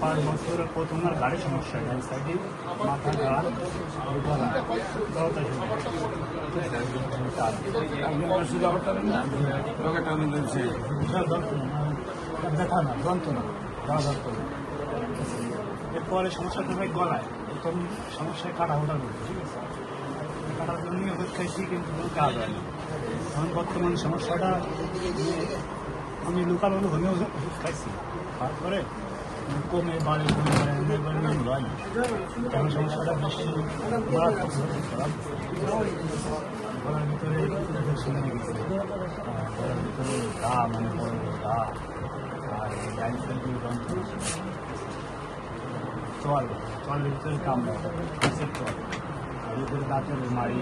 পাঁচ বছর প্রথমবার সমস্যা সাইডে মাথা না এরপরে সমস্যাটা হয় গলায়। প্রথম সমস্যায় কাটা করবে ঠিক আছে? কাটার জন্যই খাইছি কিন্তু কোনো কাজ হয় না। এখন বর্তমান সমস্যাটা আমি লোকাল হলে ওষুধ খাইছি। তারপরে কমে বাড়ে কমে বাড়ে বাড়ে এমনি হয় না। কারণ সমস্যাটা বেশি। গলার ভিতরে হয়ে গেছে। ভিতরে ঘা মানে বড় ঘা আর এই ডাইন সাইডে যন্ত্রণা চল, চলের ভিতরে চল। আর ভিতরে দাঁতের মাড়ি